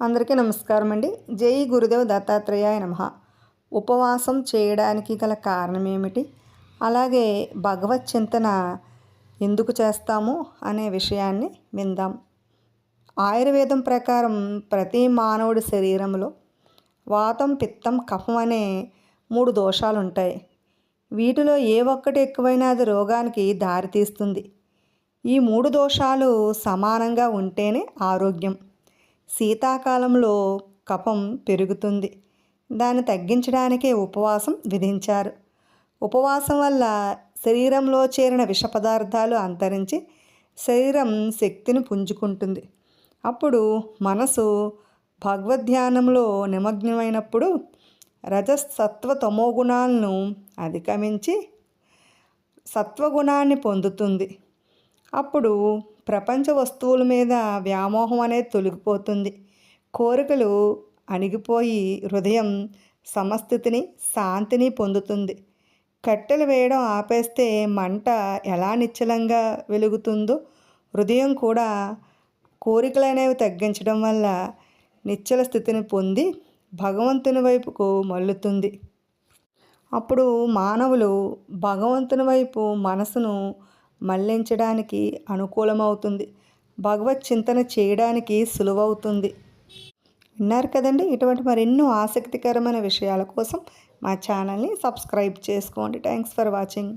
అందరికీ నమస్కారం అండి జై గురుదేవ్ దత్తాత్రేయాయ నమ. ఉపవాసం చేయడానికి గల కారణం ఏమిటి అలాగే భగవత్ చింతన ఎందుకు చేస్తాము అనే విషయాన్ని విందాం. ఆయుర్వేదం ప్రకారం ప్రతి మానవుడి శరీరంలో వాతం పిత్తం కఫం అనే మూడు దోషాలు ఉంటాయి వీటిలో ఏ ఒక్కటి ఎక్కువైనా అది రోగానికి దారితీస్తుంది. ఈ మూడు దోషాలు సమానంగా ఉంటేనే ఆరోగ్యం. శీతాకాలంలో కఫం పెరుగుతుంది. దాన్ని తగ్గించడానికే ఉపవాసం విధించారు. ఉపవాసం వల్ల శరీరంలో చేరిన విష పదార్థాలు అంతరించి శరీరం శక్తిని పుంజుకుంటుంది. అప్పుడు మనసు భగవద్ధ్యానంలో నిమగ్నమైనప్పుడు రజసత్వ తమో గుణాలను అధిగమించి సత్వగుణాన్ని పొందుతుంది. అప్పుడు ప్రపంచ వస్తువుల మీద వ్యామోహం అనేది తొలగిపోతుంది. కోరికలు అణిగిపోయి హృదయం సమస్థితిని శాంతిని పొందుతుంది. కట్టెలు వేయడం ఆపేస్తే మంట ఎలా నిశ్చలంగా వెలుగుతుందో హృదయం కూడా కోరికలు అనేవి తగ్గించడం వల్ల నిశ్చల స్థితిని పొంది భగవంతుని వైపుకు మల్లుతుంది అప్పుడు మానవులు భగవంతుని వైపు మనసును మళ్ళించడానికి అనుకూలమవుతుంది. భగవత్ చింతన చేయడానికి సులువవుతుంది. విన్నారు కదండి? ఇటువంటి మరెన్నో ఆసక్తికరమైన విషయాల కోసం మా ఛానల్ని సబ్స్క్రైబ్ చేసుకోండి. Thanks for watching.